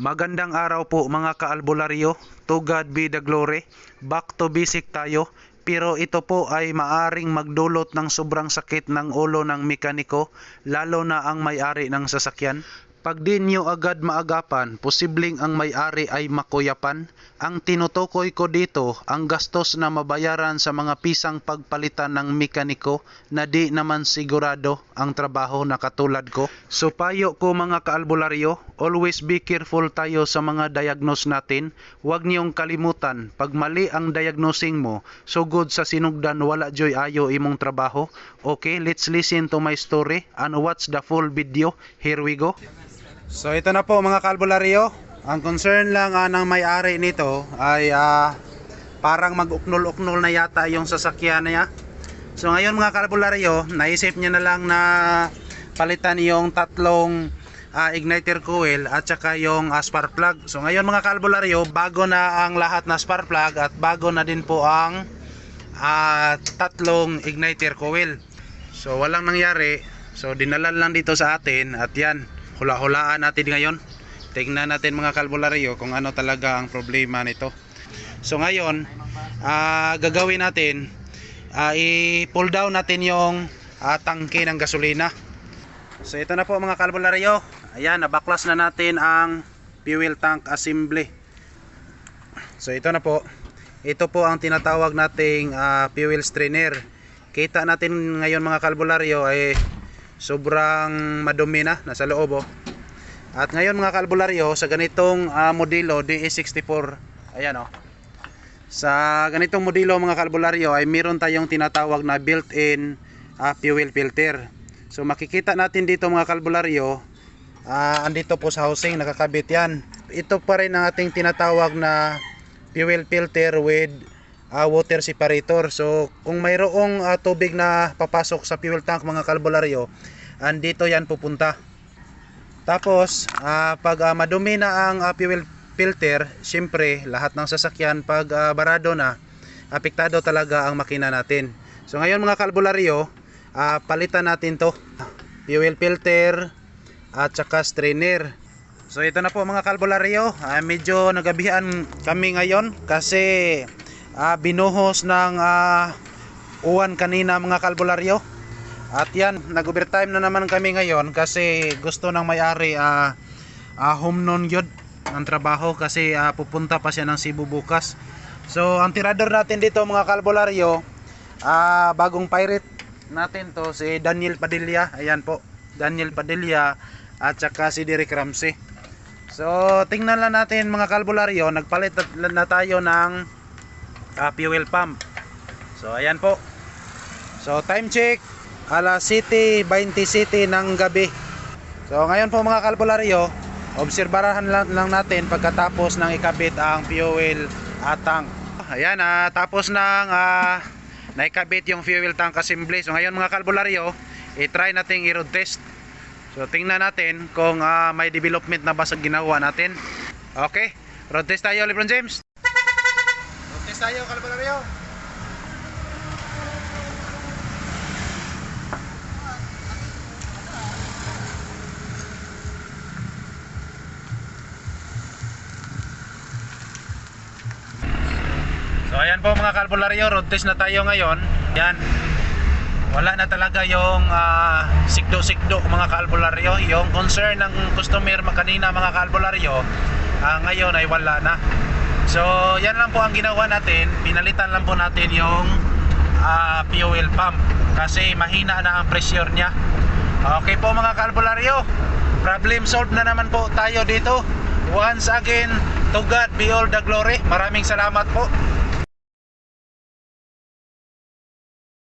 Magandang araw po mga kaalbularyo. To God be the glory. Back to basic tayo. Pero ito po ay maaring magdulot ng sobrang sakit ng ulo ng mekaniko, lalo na ang may-ari ng sasakyan. Pag di nyo agad maagapan, posibleng ang may-ari ay makuyapan. Ang tinutukoy ko dito, ang gastos na mabayaran sa mga pisang pagpalitan ng mekaniko na di naman sigurado ang trabaho na katulad ko. So payo ko mga kaalbularyo, always be careful tayo sa mga diagnose natin. Huwag niyong kalimutan, pag mali ang diagnosing mo, so good sa sinugdan wala joy ayo imong trabaho. Okay, let's listen to my story and watch the full video. Here we go. So ito na po mga kalbularyo. Ang concern lang ah, ng may-ari nito ay ah, parang mag-uknol-uknol na yata yung sasakyan niya. So ngayon mga kalbularyo, naisip niya na lang na palitan yung tatlong ah, igniter coil at saka yung ah, spark plug. So ngayon mga kalbularyo, bago na ang lahat na spark plug at bago na din po ang ah, tatlong igniter coil. So walang nangyari. So dinalan lang dito sa atin at yan, hula-hulaan natin ngayon. Tingnan natin mga kalbularyo kung ano talaga ang problema nito. So ngayon, ah, gagawin natin, ah, i-pull down natin yung ah, tangke ng gasolina. So ito na po mga kalbularyo. Ayan, nabaklas na natin ang fuel tank assembly. So ito na po. Ito po ang tinatawag nating ah, fuel strainer. Kita natin ngayon mga kalbularyo ay sobrang madumi na nasa loob oh. At ngayon mga kalbularyo sa ganitong ah, modelo DE64 ayan oh. Sa ganitong modelo mga kalbularyo ay meron tayong tinatawag na built-in ah, fuel filter. So makikita natin dito mga kalbularyo ah, andito po sa housing nakakabit yan. Ito pa rin ang ating tinatawag na fuel filter with ah, water separator. So kung mayroong ah, tubig na papasok sa fuel tank mga kalbularyo, andito yan pupunta. Tapos ah, pag ah, madumi na ang ah, fuel filter, syempre lahat ng sasakyan pag ah, barado na, apektado talaga ang makina natin. So ngayon mga kalbularyo, ah, palitan natin to. Fuel filter at saka strainer. So ito na po mga kalbularyo, ah, medyo nagabihan kami ngayon kasi ah, binuhos ng ah, uwan kanina mga kalbularyo. At yan, nag-overtime na naman kami ngayon kasi gusto ng may-ari ah ah, home noon yun ang trabaho kasi ah, pupunta pa siya ng Cebu bukas. So ang tirador natin dito mga kalbularyo, ah, bagong pirate natin to si Daniel Padilla. Ayan po, Daniel Padilla at saka si Derek Ramsey. So tingnan lang natin mga kalbularyo, nagpalit na na tayo ng ah, fuel pump. So ayan po. So time check alas 7.27 ng gabi. So ngayon po mga kalbularyo, obserbahan lang, lang natin pagkatapos ng ikabit ang fuel ah, tank. Ayan, ah, tapos nang ah, naikabit yung fuel tank assembly. So ngayon mga kalbularyo, i-try natin i-road test. So tingnan natin kung ah, may development na ba sa ginawa natin. Okay, road test tayo Lebron James. Tayo kalbularyo. So ayan po mga kalbularyo, road test na tayo ngayon. Yan. Wala na talaga yung ah, sikdo-sikdo mga kalbularyo. Yung concern ng customer kanina mga kalbularyo, ah, ngayon ay wala na. So yan lang po ang ginawa natin. Pinalitan lang po natin yung ah, fuel pump kasi mahina na ang pressure niya. Okay po mga kalbularyo. Problem solved na naman po tayo dito. Once again, to God be all the glory. Maraming salamat po.